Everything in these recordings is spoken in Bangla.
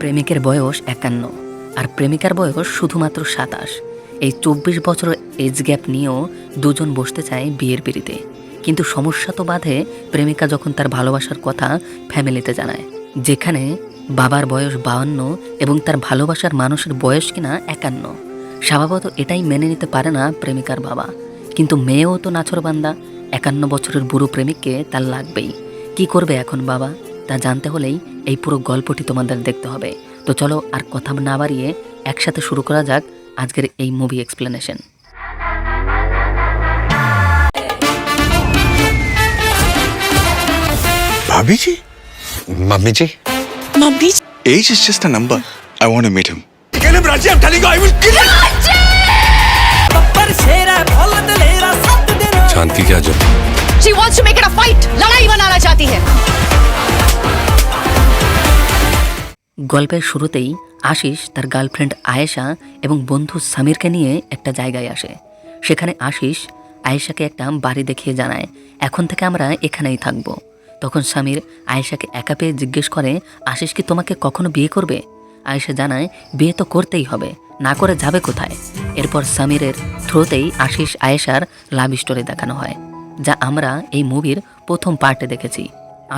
প্রেমিকের বয়স একান্ন। আর প্রেমিকার বয়স শুধুমাত্র সাতাশ। এই চব্বিশ বছর এজ গ্যাপ নিয়েও দুজন বসতে চায় বিয়ের পিড়িতে। কিন্তু সমস্যা তো বাধে প্রেমিকা যখন তার ভালোবাসার কথা ফ্যামিলিতে জানায়, যেখানে বাবার বয়স বাউন্ন এবং তার ভালোবাসার মানুষের বয়স কিনা একান্ন। স্বভাবত এটাই মেনে নিতে পারে না প্রেমিকার বাবা। কিন্তু মেয়েও তো নাছরবান্দা একান্ন বছরের বুড়ো প্রেমিককে তার লাগবেই। কি করবে এখন বাবা? তা জানতে হলেই এই পুরো গল্পটি তোমাদের দেখতে হবে। তো চলো আর কথা না বাড়িয়ে একসাথে শুরু করা যাক আজকের এই মুভি এক্সপ্লেনেশন ভাবিজি? মামিজি মামিজি এই is just a number I want to meet him can you গল্পের শুরুতেই আশিস তার গার্লফ্রেন্ড আয়েশা এবং বন্ধু সামিরকে নিয়ে একটা জায়গায় আসে। সেখানে আশিস আয়েশাকে একটা বাড়ি দেখিয়ে জানায়, এখন থেকে আমরা এখানেই থাকব। তখন সামির আয়েশাকে একা পেয়ে জিজ্ঞেস করে, আশিস কি তোমাকে কখনো বিয়ে করবে? আয়েশা জানায়, বিয়ে তো করতেই হবে, না করে যাবে কোথায়? এরপর সামিরের থ্রোতেই আশিস আয়েশার লাভ স্টোরি দেখানো হয়, যা আমরা এই মুভির প্রথম পার্টে দেখেছি।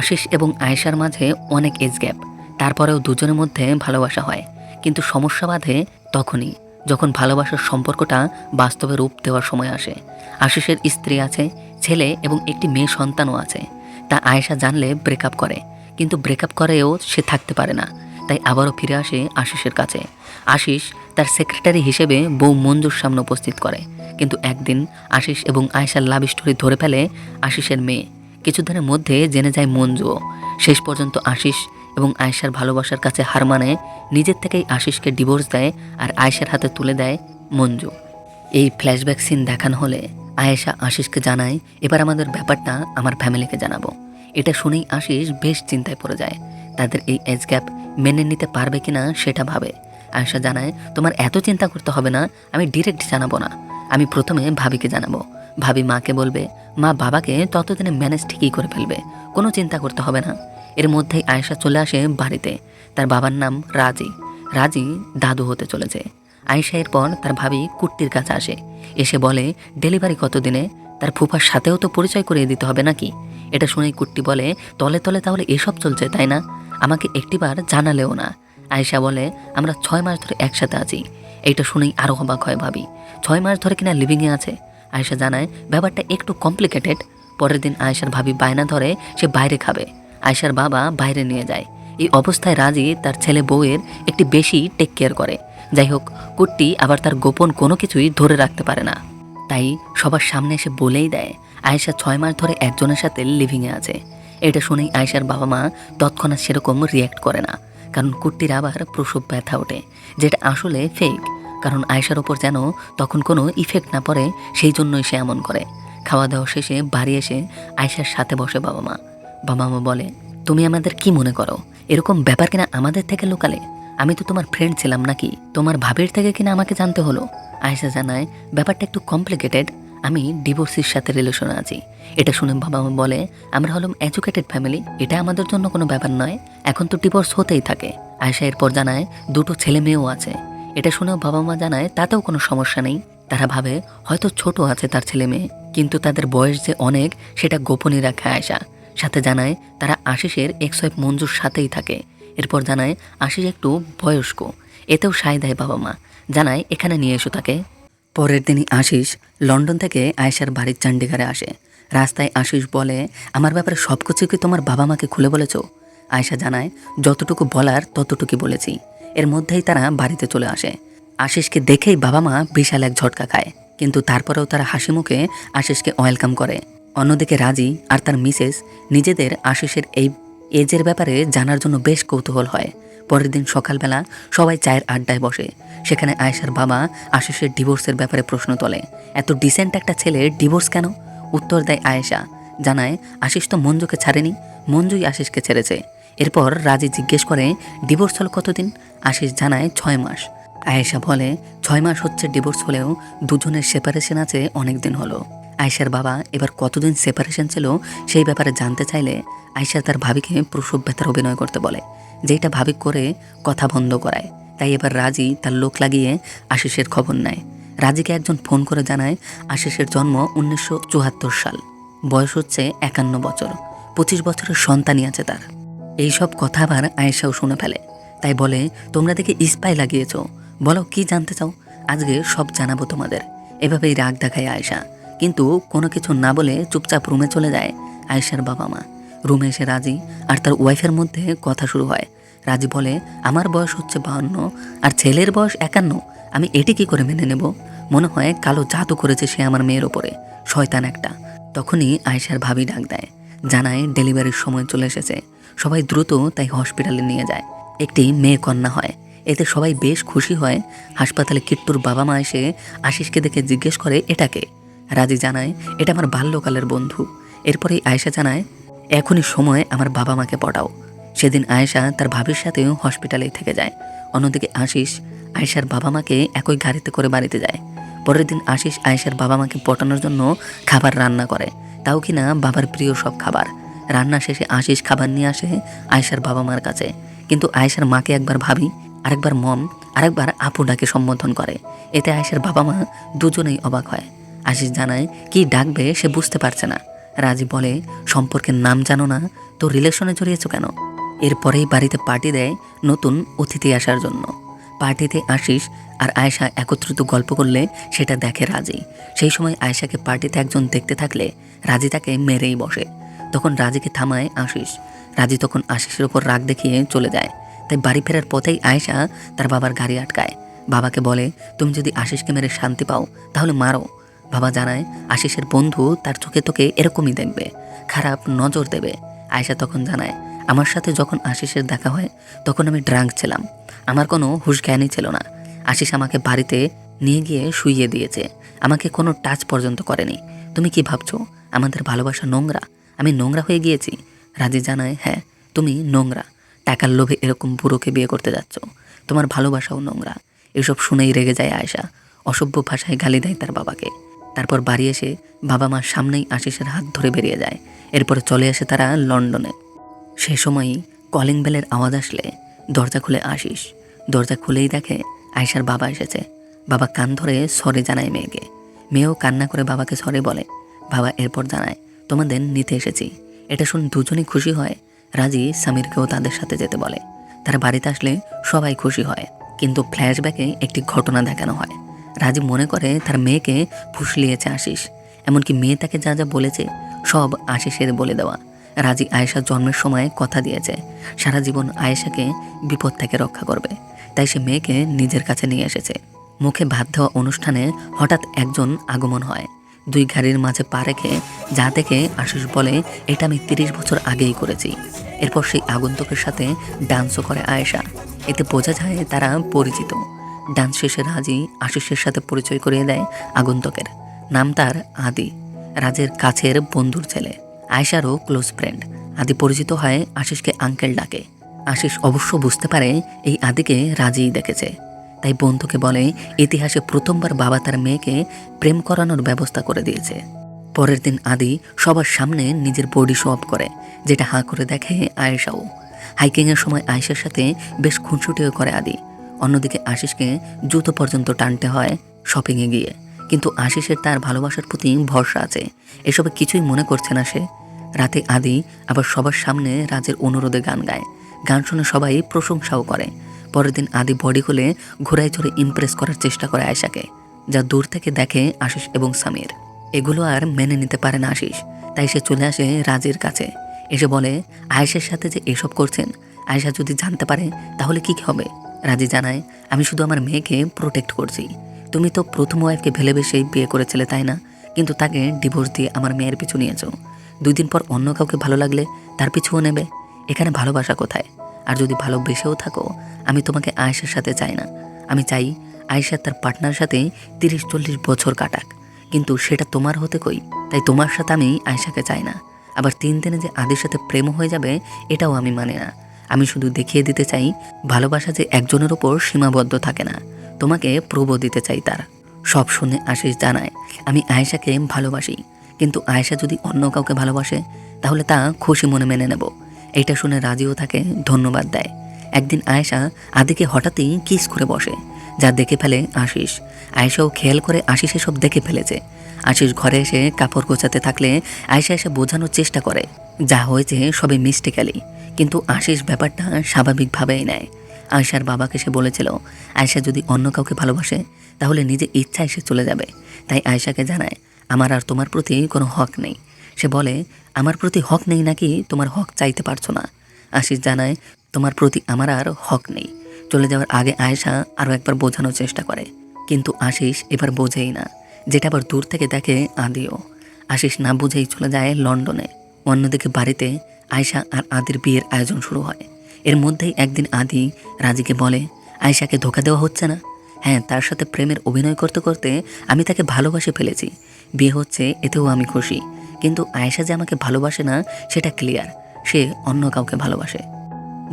আশিস এবং আয়েশার মাঝে অনেক এজ গ্যাপ তারপরেও দুজনের মধ্যে ভালোবাসা হয়। কিন্তু সমস্যা বাধে তখনই, যখন ভালোবাসার সম্পর্কটা বাস্তবে রূপ দেওয়ার সময় আসে। আশিসের স্ত্রী আছে, ছেলে এবং একটি মেয়ে সন্তানও আছে। তা আয়েশা জানলে ব্রেকআপ করে, কিন্তু ব্রেকআপ করেও সে থাকতে পারে না। তাই আবারও ফিরে আসে আশিসের কাছে। আশিস তার সেক্রেটারি হিসেবে বউ মঞ্জুর সামনে উপস্থিত করে। কিন্তু একদিন আশিস এবং আয়েশার লাভ স্টোরি ধরে ফেলে আশিসের মেয়ে। কিছুদিনের মধ্যে জেনে যায় মঞ্জুও। শেষ পর্যন্ত আশিস এবং আয়েশার ভালোবাসার কাছে হার মানে নিজের থেকেই আশিসকে ডিভোর্স দেয় আর আয়েশার হাতে তুলে দেয় মঞ্জু। এই ফ্ল্যাশব্যাক সিন দেখানো হলে আয়েশা আশিসকে জানায়, এবার আমাদের ব্যাপারটা আমার ফ্যামিলিকে জানাব। এটা শুনেই আশিস বেশ চিন্তায় পড়ে যায়। তাদের এই এজ গ্যাপ মেনে নিতে পারবে কিনা সেটা ভাবে। আয়েশা জানায়, তোমার এত চিন্তা করতে হবে না, আমি ডিরেক্ট জানাব না। আমি প্রথমে ভাবিকে জানাব। ভাবি মাকে বলবে, মা বাবাকে ততদিনে ম্যানেজ ঠিকই করে ফেলবে, কোনো চিন্তা করতে হবে না। এর মধ্যেই আয়েশা চলে আসে বাড়িতে। তার বাবার নাম রাজি। রাজি দাদু হতে চলেছে। আয়েশা এরপর তার ভাবি কুর্তির কাছে আসে। এসে বলে, ডেলিভারি কত দিনে? তার ফুফার সাথেও তো পরিচয় করিয়ে দিতে হবে নাকি? এটা শুনেই কুর্তি বলে, তলে তলে তাহলে এসব চলছে, তাই না? আমাকে একটিবার জানালেও না। আয়েশা বলে, আমরা ছয় মাস ধরে একসাথে আছি। এইটা শুনেই আরও অবাক হয় ভাবি। ছয় মাস ধরে কিনা লিভিংয়ে আছে? আয়েশা জানায়, ব্যাপারটা একটু কমপ্লিকেটেড পরের দিন আয়েশার ভাবি বায়না ধরে, সে বাইরে খাবে। আয়েশার বাবা বাইরে নিয়ে যায়। এই অবস্থায় রাজি তার ছেলে বউয়ের একটি বেশি টেক কেয়ার করে। যাই হোক, কুট্টি আবার তার গোপন কোনো কিছুই ধরে রাখতে পারে না। তাই সবার সামনে এসে বলেই দেয়, আয়েশা ছয় মাস ধরে একজনের সাথে লিভিংয়ে আছে। এটা শুনেই আয়েশার বাবা মা তৎক্ষণাৎ সেরকম রিয়্যাক্ট করে না। কারণ কুট্টির আবার প্রসব ব্যথা ওঠে, যেটা আসলে ফেক কারণ আয়েশার ওপর যেন তখন কোনো ইফেক্ট না পড়ে, সেই জন্যই সে এমন করে। খাওয়া দাওয়া শেষে বাড়ি এসে আয়েশার সাথে বসে বাবা মা। বাবা মা বলে, তুমি আমাদের কি মনে করো? এরকম ব্যাপার কিনা আমাদের থেকে লোকালে? আমি তো তোমার ফ্রেন্ড ছিলাম নাকি? তোমার ভাবির থেকে কিনা আমাকে জানতে হলো? আয়েশা জানায়, ব্যাপারটা একটু কমপ্লিকেটেড আমি ডিভোর্সির সাথে রিলেশনে আছি। এটা শুনে বাবা মা বলে, আমরা হলাম এডুকেটেড ফ্যামিলি এটা আমাদের জন্য কোনো ব্যাপার নয়। এখন তো ডিভোর্স হতেই থাকে। আয়েশা এরপর জানায়, দুটো ছেলে মেয়েও আছে। এটা শুনেও বাবা মা জানায়, তাতেও কোনো সমস্যা নেই। তারা ভাবে, হয়তো ছোট আছে তার ছেলে মেয়ে, কিন্তু তাদের বয়স যে অনেক, সেটা গোপনই রাখে আয়সা সাথে জানায় তারা আশিসের এক্সওয়াইফ মঞ্জুর সাথেই থাকে। এরপর জানায় আশিস একটু বয়স্ক। এতেও সায় দেয় বাবা মা। জানায়, এখানে নিয়ে এসো তাকে। পরের দিনই আশিস লন্ডন থেকে আয়েশার বাড়ির চণ্ডীগড়ে আসে। রাস্তায় আশিস বলে, আমার ব্যাপারে সব কিছু কি তোমার বাবা মাকে খুলে বলেছ? আয়েশা জানায়, যতটুকু বলার ততটুকু বলেছি। এর মধ্যেই তারা বাড়িতে চলে আসে। আশিসকে দেখেই বাবা মা বিশাল এক ঝটকা খায়। কিন্তু তারপরেও তারা হাসি মুখে আশিসকে ওয়েলকাম করে। অন্যদিকে রাজি আর তার মিসেস নিজেদের আশিসের এই এজের ব্যাপারে জানার জন্য বেশ কৌতূহল হয়। পরের দিন সকালবেলা সবাই চায়ের আড্ডায় বসে। সেখানে আয়েশার বাবা আশিসের ডিভোর্সের ব্যাপারে প্রশ্ন তোলে। এত ডিসেন্ট একটা ছেলের ডিভোর্স কেন? উত্তর দেয় আয়েশা। জানায়, আশিস তো মঞ্জুকে ছাড়েনি। মঞ্জুই আশিসকে ছেড়েছে। এরপর রাজি জিজ্ঞেস করে, ডিভোর্স হলো কতদিন? আশিস জানায়, ছয় মাস। আয়েশা বলে, ছয় মাস হচ্ছে ডিভোর্স হলেও দুজনের সেপারেশন আছে অনেক দিন হলো। আয়সার বাবা এবার কতদিন সেপারেশন ছিল সেই ব্যাপারে জানতে চাইলে আয়সা তার ভাবিকে প্রসব ব্যথার অভিনয় করতে বলে যেটা ভাবি করে কথা বন্ধ করায়। তাই এবার রাজি তার লোক লাগিয়ে আশিসের খবর নেয়। রাজিকে একজন ফোন করে জানায় আশিসের জন্ম উনিশশো চুয়াত্তর সাল, বয়স হচ্ছে একান্ন বছর, পঁচিশ বছরের সন্তানই আছে তার। এইসব কথা আবার আয়েশাও শুনে ফেলে, তাই বলে, তোমরা দেখে ইস্পাই লাগিয়েছ, বলো কি জানতে চাও? আজকে সব জানাব তোমাদের। এভাবেই রাগ দেখায় আয়েশা। কিন্তু কোনো কিছু না বলে চুপচাপ রুমে চলে যায় আয়েশার বাবা মা। রুমে এসে রাজি আর তার ওয়াইফের মধ্যে কথা শুরু হয়। রাজি বলে, আমার বয়স হচ্ছে বাহান্ন আর ছেলের বয়স একান্ন। আমি এটি কি করে মেনে নেব? মনে হয় কালো জাদু করেছে সে আমার মেয়ের ওপরে, শয়তান একটা। তখনই আয়েশার ভাবি ডাক দেয়, জানায় ডেলিভারির সময় চলে এসেছে। সবাই দ্রুত তাই হসপিটালে নিয়ে যায়। একটি মেয়ে কন্যা হয়। এতে সবাই বেশ খুশি হয়। হাসপাতালে কিট্টুর বাবা মা এসে আশিসকে দেখে জিজ্ঞেস করে এটাকে রাজি জানায়, এটা আমার বাল্যকালের বন্ধু। এরপরেই আয়েশা জানায়, এখনই সময় আমার বাবা মাকে পটাও। সেদিন আয়েশা তার ভাবির সাথেও হসপিটালেই থেকে যায়। অন্যদিকে আশিস, আয়েশার বাবা মাকে একই গাড়িতে করে বাড়িতে যায়। পরের দিন আশিস আয়েশার বাবা মাকে পটানোর জন্য খাবার রান্না করে। তাও কিনা বাবার প্রিয় সব খাবার। রান্না শেষে আশিস খাবার নিয়ে আসে আয়েশার বাবা মার কাছে। কিন্তু আয়েশার মাকে একবার ভাবি, আরেকবার মম, আরেকবার আপু ডাকে সম্বোধন করে। এতে আয়েশার বাবা মা দুজনেই অবাক হয়। আশিস জানায়, কি ডাকবে সে বুঝতে পারছে না। রাজি বলে, সম্পর্কের নাম জানো না, তো রিলেশনে জড়িয়েছো কেন? এরপরেই বাড়িতে পার্টি দেয় নতুন অতিথি আসার জন্য। পার্টিতে আশিস আর আয়েশা একত্রিত গল্প করলে সেটা দেখে রাজি। সেই সময় আয়েশাকে পার্টিতে একজন দেখতে থাকলে রাজি তাকে মেরেই বসে। তখন রাজিকে থামায় আশিস। রাজি তখন আশিসের ওপর রাগ দেখিয়ে চলে যায়। তাই বাড়ি ফেরার পথেই আয়েশা তার বাবার গাড়ি আটকায়। বাবাকে বলে, তুমি যদি আশিসকে মেরে শান্তি পাও, তাহলে মারো। বাবা জানায়, আশিসের বন্ধু তার চোখে তোকে এরকমই দেখবে, খারাপ নজর দেবে। আয়েশা তখন জানায়, আমার সাথে যখন আশিসের দেখা হয়, তখন আমি ড্রাঙ্ক ছিলাম। আমার কোনো হুশ জ্ঞানই ছিল না। আশিস আমাকে বাড়িতে নিয়ে গিয়ে শুইয়ে দিয়েছে। আমাকে কোনো টাচ পর্যন্ত করেনি। তুমি কি ভাবছ, আমাদের ভালোবাসা নোংরা? আমি নোংরা হয়ে গিয়েছি? রাজি জানায় হ্যাঁ তুমি নোংরা। টাকার লোভে এরকম বুড়োকে বিয়ে করতে যাচ্ছ। তোমার ভালোবাসাও নোংরা। এসব শুনেই রেগে যায় আয়সা অসভ্য ভাষায় গালি দেয় তার বাবাকে। তারপর বাড়ি এসে বাবা মার সামনেই আশিসের হাত ধরে বেরিয়ে যায়। এরপরে চলে আসে তারা লন্ডনে। সে সময়ই কলিং বেলের আওয়াজ আসলে দরজা খুলে আসিস দরজা খুলেই দেখে আয়সার বাবা এসেছে। বাবা কান ধরে সরে জানায় মেয়েকে। মেয়েও কান্না করে বাবাকে সরে বলে। বাবা এরপর জানায়, তোমাদের নিতে এসেছি। এটা শুনে দুজনেই খুশি হয়। রাজি সামিরকেও তাদের সাথে যেতে বলে। তারা বাড়িতে আসলে সবাই খুশি হয়। কিন্তু ফ্ল্যাশব্যাকে একটি ঘটনা দেখানো হয়। রাজি মনে করে তার মেয়েকে ফুসলিয়েছে আশিস। এমনকি মেয়ে তাকে যা যা বলেছে, সব আশিসের বলে দেওয়া। রাজি আয়েশা জন্মের সময় কথা দিয়েছে। সারা জীবন আয়েশাকে বিপদ থেকে রক্ষা করবে। তাই সে মেয়েকে নিজের কাছে নিয়ে এসেছে। মুখে ভাত দেওয়া অনুষ্ঠানে হঠাৎ একজন আগমন হয়। দুই গাড়ির মাঝে পা রেখে যা দেখে আশিস বলে, এটা আমি তিরিশ বছর আগেই করেছি। এরপর সেই আগন্তুকের সাথে ডান্সও করে আয়েশা। এতে বোঝা যায় তারা পরিচিত। ডান্স শেষে রাজি আশিসের সাথে পরিচয় করিয়ে দেয় আগন্তুকের। নাম তার আদি, রাজের কাছের বন্ধুর ছেলে। আয়েশারও ক্লোজ ফ্রেন্ড। আদি পরিচিত হয় আশিসকে আঙ্কেল ডাকে। আশিস অবশ্য বুঝতে পারে এই আদিকে রাজিই দেখেছে। তাই বন্ধুকে বলে, ইতিহাসে প্রথমবার বাবা তার মেয়েকে প্রেম করানোর ব্যবস্থা করে দিয়েছে। পরের দিন আদি সবার সামনে নিজের বডি শো অফ করে, যেটা হাঁ করে দেখে আয়েশাও। হাইকিংয়ের সময় আয়েশার সাথে বেশ খুনসুটিও করে আদি। অন্যদিকে আশিসকে জুতো পর্যন্ত টানতে হয় শপিংয়ে গিয়ে। কিন্তু আশিসের তার ভালোবাসার প্রতি ভরসা আছে। এসবে কিছুই মনে করছে না সে। রাতে আদি আবার সবার সামনে রাজের অনুরোধে গান গায়। গান শুনে সবাই প্রশংসাও করে। পরের দিন আদি বডি খুলে ঘোড়ায় চড়ে ইমপ্রেস করার চেষ্টা করে আয়শাকে, যা দূর থেকে দেখে আশিস এবং সামির। এগুলো আর মেনে নিতে পারে না আশিস, তাই সে চলে আসে রাজের কাছে। এসে বলে, আয়েশের সাথে যে এসব করছেন, আয়েশা যদি জানতে পারে তাহলে কি হবে? রাজি জানায়, আমি শুধু আমার মেয়েকে প্রোটেক্ট করছি। তুমি তো প্রথম ওয়াইফকে ভেলেবেসেই বিয়ে করেছিলে, তাই না? কিন্তু তাকে ডিভোর্স দিয়ে আমার মেয়ের পিছু নিয়েছ। দুই দিন পর অন্য কাউকে ভালো লাগলে তার পিছুও নেবে। এখানে ভালোবাসা কোথায়? আর যদি ভালোবেসেও থাকো, আমি তোমাকে আয়েশার সাথে চাই না। আমি চাই আয়েশা তার পার্টনার সাথে তিরিশ চল্লিশ বছর কাটাক। কিন্তু সেটা তোমার হতে কই? তাই তোমার সাথে আমি আয়েশাকে চাই না। আবার তিন দিনে যে আদির সাথে প্রেম হয়ে যাবে, এটাও আমি মানে না। আমি শুধু দেখিয়ে দিতে চাই, ভালোবাসা যে একজনের ওপর সীমাবদ্ধ থাকে না, তোমাকে প্রব দিতে চাই তার। সব শুনে আশিস জানায়, আমি আয়েশাকে ভালোবাসি, কিন্তু আয়েশা যদি অন্য কাউকে ভালোবাসে, তাহলে তা খুশি মনে মেনে নেব। এটা শুনে রাজিও তাকে ধন্যবাদ দেয়। একদিন আয়েশা আদিকে হঠাৎই কিস করে বসে, যা দেখে ফেলে আশিস। আয়েশাও খেয়াল করে আশিস এসব দেখে ফেলেছে। আশিস ঘরে এসে কাপড় গোছাতে থাকলে আয়েশা এসে বোঝানোর চেষ্টা করে, যা হয়েছে সবে মিস্টেকালি কিন্তু আশিস ব্যাপারটা স্বাভাবিকভাবেই নেয়। আয়েশার বাবাকে সে বলেছিল, আয়েশা যদি অন্য কাউকে ভালোবাসে, তাহলে নিজে ইচ্ছায় সে চলে যাবে। তাই আয়েশাকে জানায়, আমার আর তোমার প্রতি কোনো হক নেই। সে বলে, আমার প্রতি হক নেই নাকি? তোমার হক চাইতে পারছ না। আশিস জানায়, তোমার প্রতি আমার আর হক নেই। চলে যাওয়ার আগে আয়েশা আরও একবার বোঝানোর চেষ্টা করে। কিন্তু আশিস এবার বোঝেই না, যেটা আবার দূর থেকে দেখে আদিও। আশিস না বুঝেই চলে যায় লন্ডনে। অন্যদিকে বাড়িতে আয়শা আর আদির বিয়ের আয়োজন শুরু হয়। এর মধ্যেই একদিন আদি রাজিকে বলে, আয়শাকে ধোকা দেওয়া হচ্ছে না। হ্যাঁ তার সাথে প্রেমের অভিনয় করতে করতে আমি তাকে ভালোবাসে ফেলেছি। বিয়ে হচ্ছে, এতেও আমি খুশি। কিন্তু আয়েশা যে আমাকে ভালোবাসে না, সেটা ক্লিয়ার। সে অন্য কাউকে ভালোবাসে।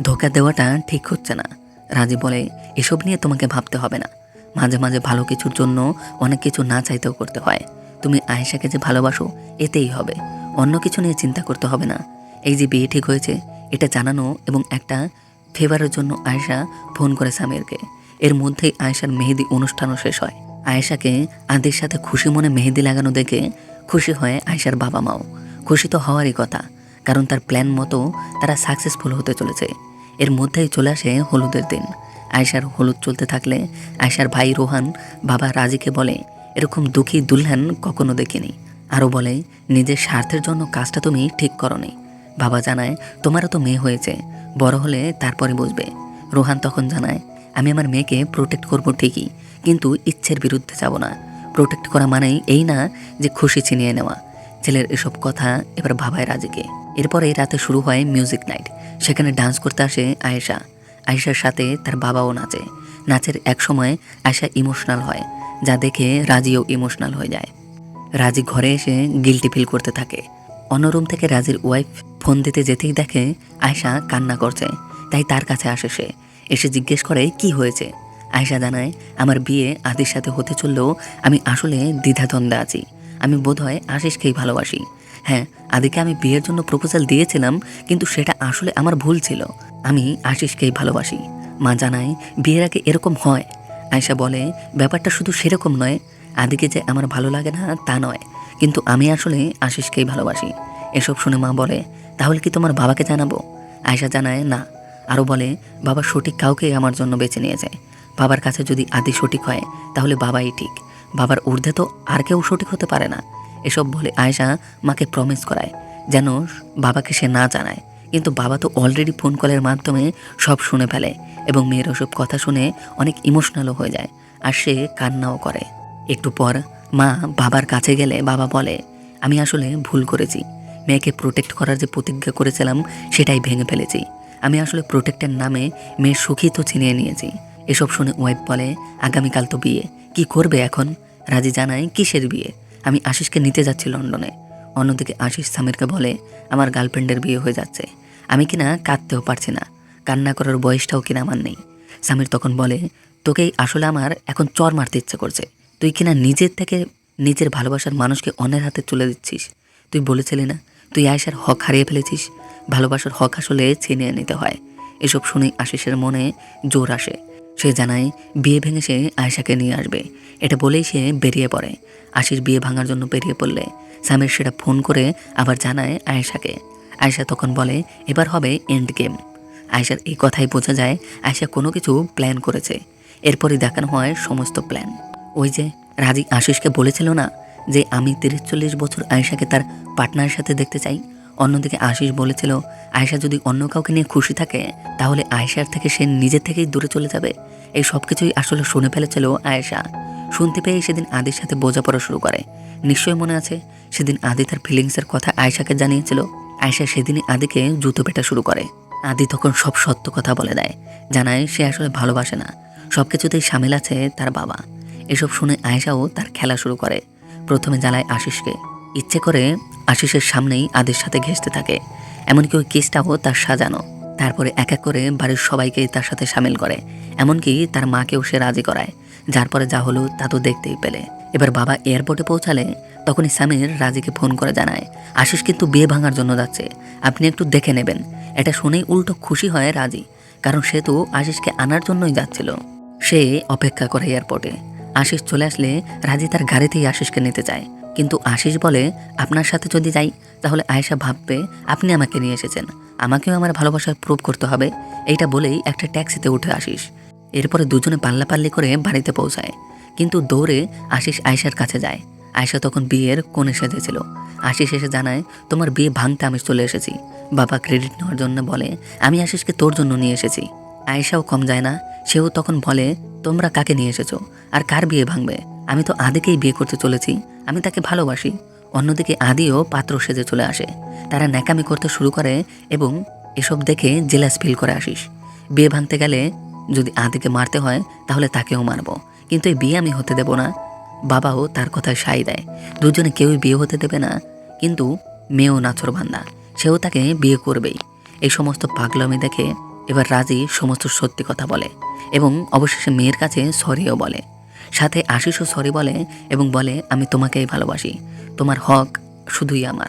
ধোকা দেওয়াটা ঠিক হচ্ছে না। রাজি বলে, এসব নিয়ে তোমাকে ভাবতে হবে না। মাঝে মাঝে ভালো কিছুর জন্য অনেক কিছু না চাইতেও করতে হয়। তুমি আয়েশাকে যে ভালোবাসো, এতেই হবে। অন্য কিছু নিয়ে চিন্তা করতে হবে না। এই যে বিয়ে ঠিক হয়েছে, এটা জানানো এবং একটা ফেভারের জন্য আয়েশা ফোন করে সামিরকে। এর মধ্যেই আয়েশার মেহেদি অনুষ্ঠানও শেষ হয়। আয়েশাকে আদির সাথে খুশি মনে মেহেদি লাগানো দেখে খুশি হয় আয়েশার বাবা মাও খুশি তো হওয়ারই কথা, কারণ তার প্ল্যান মতো তারা সাকসেসফুল হতে চলেছে। এর মধ্যেই চলে আসে হলুদের দিন। আয়েশার হলুদ চলতে থাকলে আয়েশার ভাই রোহান বাবা রাজিকে বলে, এরকম দুঃখী দুলহান কখনো দেখিনি। আরও বলে, নিজের স্বার্থের জন্য কাজটা তুমি ঠিক করনি। বাবা জানায়, তোমারও তো মেয়ে হয়েছে। বড় হলে তারপরে বুঝবে। রোহান তখন জানায়, আমি আমার মেয়েকে প্রোটেক্ট করব ঠিকই, কিন্তু ইচ্ছের বিরুদ্ধে যাব না। প্রোটেক্ট করা মানেই এই না যে খুশি ছিনিয়ে নেওয়া। ছেলের এসব কথা এবার ভাবায় রাজিকে। এরপরে রাতে শুরু হয় মিউজিক নাইট সেখানে ডান্স করতে আসে আয়েশা। আয়েশার সাথে তার বাবাও নাচে। নাচের এক সময় আয়েশা ইমোশনাল হয়, যা দেখে রাজিও ইমোশনাল হয়ে যায়। রাজি ঘরে এসে গিলটি ফিল করতে থাকে। অন্য রুম থেকে রাজির ওয়াইফ ফোন দিতে যেতেই দেখে আয়শা কান্না করছে। তাই তার কাছে আসে সে। এসে জিজ্ঞেস করে, কি হয়েছে? আয়শা জানায়, আমার বিয়ে আদির সাথে হতে চললেও আমি আসলে দ্বিধাদ্বন্দ্বে আছি। আমি বোধহয় আশিসকেই ভালোবাসি। হ্যাঁ আদিকে আমি বিয়ের জন্য প্রপোজাল দিয়েছিলাম, কিন্তু সেটা আসলে আমার ভুল ছিল। আমি আশিসকেই ভালোবাসি। মা জানায়, বিয়ের আগে এরকম হয়? আয়শা বলে, ব্যাপারটা শুধু সেরকম নয়। আদিকে যে আমার ভালো লাগে না, তা নয়। কিন্তু আমি আসলে আশিসকেই ভালোবাসি। এসব শুনে মা বলে, তাহলে কি তোমার বাবাকে জানাব? আয়শা জানায়, না। আরও বলে, বাবা সঠিক কাউকে আমার জন্য বেছে নিয়েছে। বাবার কাছে যদি আদি সঠিক হয়, তাহলে বাবাই ঠিক। বাবার ঊর্ধ্বে তো আর কেউ সঠিক হতে পারে না। এসব বলে আয়শা মাকে প্রমিস করায়, যেন বাবাকে সে না জানায়। কিন্তু বাবা তো অলরেডি ফোন কলের মাধ্যমে সব শুনে ফেলে এবং মেয়ের ওসব কথা শুনে অনেক ইমোশনালও হয়ে যায়। আর সে কান্নাও করে। একটু পর মা বাবার কাছে গেলে বাবা বলে, আমি আসলে ভুল করেছি। মেয়েকে প্রোটেক্ট করার যে প্রতিজ্ঞা করেছিলাম, সেটাই ভেঙে ফেলেছি। আমি আসলে প্রোটেক্টের নামে মেয়ের সুখী তো ছিনিয়ে নিয়েছি। এসব শুনে ওয়াইফ বলে, আগামীকাল তো বিয়ে। কি করবে এখন? রাজি জানায়, কিসের বিয়ে? আমি আশিসকে নিতে যাচ্ছি লন্ডনে। অন্যদিকে আশিস সামিরকে বলে, আমার গার্লফ্রেন্ডের বিয়ে হয়ে যাচ্ছে। আমি কিনা কাঁদতেও পারছি না। কান্না করার বয়সটাও কিনা আমার নেই? সামির তখন বলে, তোকেই আসলে আমার এখন চর মারতে ইচ্ছে করছে। তুই কিনা নিজের থেকে নিজের ভালোবাসার মানুষকে অন্যের হাতে তুলে দিচ্ছিস? তুই বলেছিলি না? তুই আয়েশার হক হারিয়ে ফেলেছিস? ভালোবাসার হক আসলে ছিনিয়ে নিতে হয়। এসব শুনে আশিসের মনে জোর আসে। সে জানায়, বিয়ে ভেঙে সে আয়েশাকে নিয়ে আসবে। এটা বলেই সে বেরিয়ে পড়ে। আশিস বিয়ে ভাঙার জন্য বেরিয়ে পড়লে সামির সেটা ফোন করে আবার জানায় আয়েশাকে। আয়েশা তখন বলে, এবার হবে এন্ড গেম। আয়েশার এই কথাই বোঝা যায়, আয়েশা কোনো কিছু প্ল্যান করেছে। এরপরই দেখানো হয় সমস্ত প্ল্যান। ওই যে রাজি আশিসকে বলেছিল না যে আমি তিরিশ চল্লিশ বছর আয়েশাকে তার পার্টনারের সাথে দেখতে চাই? অন্যদিকে আশিস বলেছিল, আয়েশা যদি অন্য কাউকে নিয়ে খুশি থাকে, তাহলে আয়েশার থেকে সে নিজে থেকেই দূরে চলে যাবে। এই সব কিছুই আসলে শুনে ফেলেছিল আয়েশা। শুনতে পেয়ে সেদিন আদির সাথে বোঝাপড়া শুরু করে। নিশ্চয়ই মনে আছে, সেদিন আদি তার ফিলিংসের কথা আয়েশাকে জানিয়েছিল। আয়েশা সেদিনই আদিকে জুতো পেটা শুরু করে। আদি তখন সব সত্য কথা বলে দেয়। জানায় সে আসলে ভালোবাসে না। সব কিছুতেই সামিল আছে তার বাবা। এসব শুনে আয়েশাও তার খেলা শুরু করে। প্রথমে জ্বালায় আশিসকে। ইচ্ছে করে আশিসের সামনেই আদির সাথে ঘেঁষতে থাকে। এমনকি ওই কেসটাও তার সাজানো। তারপরে এক এক করে বাড়ির সবাইকে তার সাথে সামিল করে। এমনকি তার মাকেও সে রাজি করায়। যার পরে যা হলো তা তো দেখতেই পেলে। এবার বাবা এয়ারপোর্টে পৌঁছালে তখনই সামির রাজিকে ফোন করে জানায়, আশিস কিন্তু বিয়ে ভাঙার জন্য যাচ্ছে। আপনি একটু দেখে নেবেন এটা শুনেই উল্টো খুশি হয় রাজি। কারণ সে তো আশিসকে আনার জন্যই যাচ্ছিল। সে অপেক্ষা করে এয়ারপোর্টে। আশিস চলে আসলে রাজি তার গাড়িতেই আশিসকে নিতে চায় কিন্তু আশিস বলে, আপনার সাথে যদি যাই, তাহলে আয়েশা ভাববে আপনি আমাকে নিয়ে এসেছেন। আমাকেও আমার ভালোবাসার প্রুভ করতে হবে। এইটা বলেই একটা ট্যাক্সিতে উঠে আশিস। এরপরে দুজনে পাল্লাপাল্লি করে বাড়িতে পৌঁছায়। কিন্তু দৌড়ে আশিস আয়েশার কাছে যায়। আয়েশা তখন বিয়ের কোণে সেজেছিল। আশিস এসে জানায়, তোমার বিয়ে ভাঙতে আমি চলে এসেছি। বাবা ক্রেডিট নেওয়ার জন্য বলে, আমি আশিসকে তোর জন্য নিয়ে এসেছি। আয়েশাও কম যায় না। সেও তখন বলে, তোমরা কাকে নিয়ে এসেছ? আর কার বিয়ে ভাঙবে? আমি তো আদিকেই বিয়ে করতে চলেছি। আমি তাকে ভালোবাসি। অন্যদিকে আদিও পাত্র সেজে চলে আসে। তারা ন্যাকামি করতে শুরু করে এবং এসব দেখে জেলাস ফিল করে আসিস। বিয়ে ভাঙতে গেলে যদি আদিকে মারতে হয়, তাহলে তাকেও মারবো। কিন্তু এই বিয়ে আমি হতে দেব না। বাবাও তার কথায় সাই দেয়। দুজনে কেউই বিয়ে হতে দেবে না। কিন্তু মেয়েও নাচর ভান্দা সেও তাকে বিয়ে করবেই। এই সমস্ত পাগলামি দেখে এবার রাজি সমস্ত সত্যি কথা বলে এবং অবশেষে মেয়ের কাছে সরিও বলে। সাথে আশিসও সরি বলে এবং বলে, আমি তোমাকেই ভালোবাসি। তোমার হক শুধুই আমার।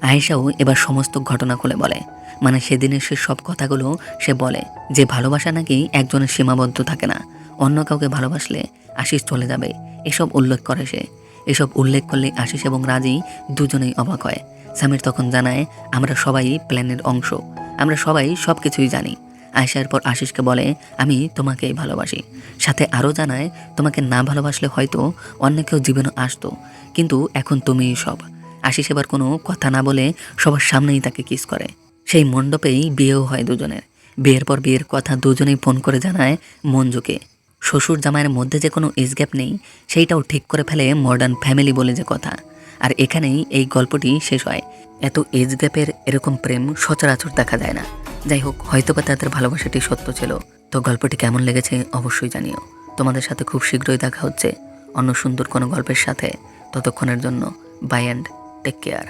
আয়েশাও এবার সমস্ত ঘটনা খুলে বলে। মানে সেদিনের সে সব কথাগুলো সে বলে। যে ভালোবাসা নাকি একজনের সীমাবদ্ধ থাকে না। অন্য কাউকে ভালোবাসলে আশিস চলে যাবে। এসব উল্লেখ করে সে। এসব উল্লেখ করলে আশিস এবং রাজি দুজনেই অবাক হয়। সামির তখন জানায়, আমরা সবাই প্ল্যানের অংশ। আমরা সবাই সব কিছুই জানি। আয়সার পর আশিসকে বলে, আমি তোমাকেই ভালোবাসি। সাথে আরও জানায়, তোমাকে না ভালোবাসলে হয়তো অন্য কেউ জীবনে আসতো, কিন্তু এখন তুমিই সব। আশিস এবার কোনো কথা না বলে সবার সামনেই তাকে কিস করে। সেই মণ্ডপেই বিয়েও হয় দুজনের। বিয়ের পর বিয়ের কথা দুজনেই ফোন করে জানায় মঞ্জুকে। শ্বশুর জামাইয়ের মধ্যে যে কোনো এজ গ্যাপ নেই, সেইটাও ঠিক করে ফেলে মডার্ন ফ্যামিলি বলে যে কথা। আর এখানেই এই গল্পটি শেষ হয়। এত এজ গ্যাপের এরকম প্রেম সচরাচর দেখা যায় না যাই হোক হয়তোবা তাদের ভালোবাসাটি সত্য ছিল তো গল্পটি কেমন লেগেছে অবশ্যই জানিও তোমাদের সাথে খুব শীঘ্রই দেখা হচ্ছে অন্য সুন্দর কোনো গল্পের সাথে ততক্ষণের জন্য বাই অ্যান্ড টেক কেয়ার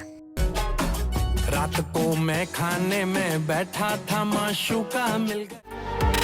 रात को मैं खाने में बैठा था माशू का मिल गया